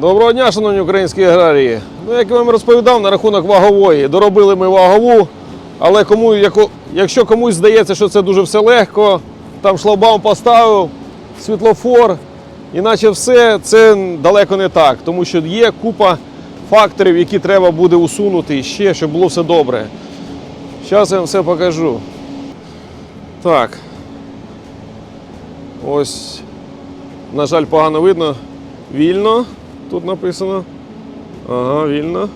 Доброго дня, шановні українські аграрії. Ну, як я вам розповідав на рахунок вагової, доробили ми вагову, але кому, якщо комусь здається, що це дуже все легко, там шлагбаум поставив, світлофор, іначе все це далеко не так, тому що є купа факторів, які треба буде усунути ще, щоб було все добре. Зараз я вам все покажу. Так. Ось, на жаль, погано видно. Вільно. Тут написано. Ага, вільно.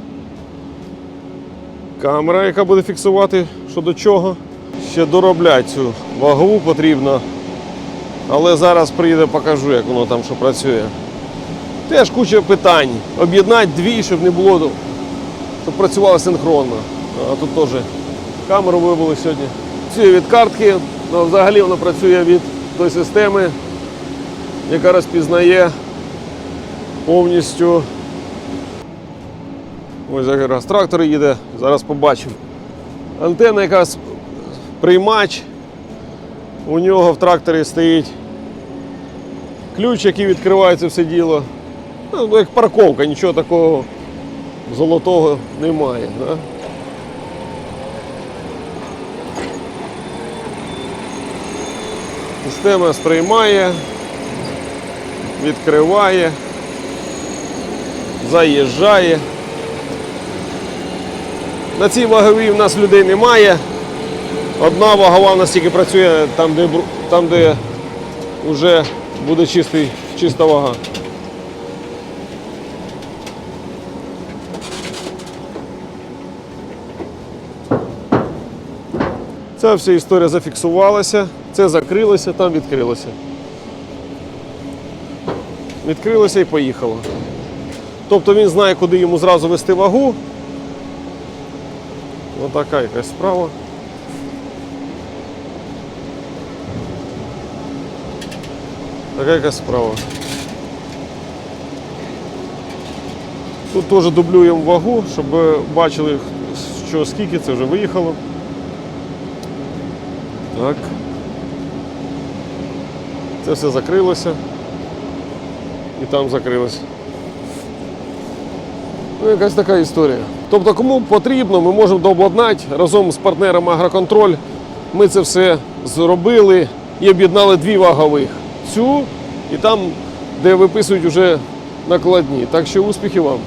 Камера, яка буде фіксувати, що до чого. Ще доробляти цю вагову потрібно. Але зараз приїде, покажу, як воно там що працює. Теж куча питань. Об'єднати дві, щоб не було, щоб працювало синхронно. А тут теж камеру вибили сьогодні. Працює від картки, але взагалі воно працює від тої системи, яка розпізнає повністю. Ось зараз трактор їде, зараз побачимо. Антенна якась приймач. У нього в тракторі стоїть ключ, який відкриває це все діло. Ну, як парковка, нічого такого золотого немає. Да? Система сприймає, відкриває, заїжджає. На цій ваговій в нас людей немає. Одна вагова в нас тільки працює там, де, там, де вже буде чистий, чиста вага. Ця вся історія зафіксувалася, це закрилося, там відкрилося. Відкрилося і поїхало. Тобто він знає, куди йому зразу вести вагу. Отака якась справа. Така якась справа. Тут теж дублюємо вагу, щоб бачили, що скільки це вже виїхало. Так. Це все закрилося. І там закрилося. Ну, якась така історія. Тобто, кому потрібно, ми можемо дообладнати разом з партнером Агроконтроль. Ми це все зробили і об'єднали дві вагових. Цю і там, де виписують уже накладні. Так що успіхів вам!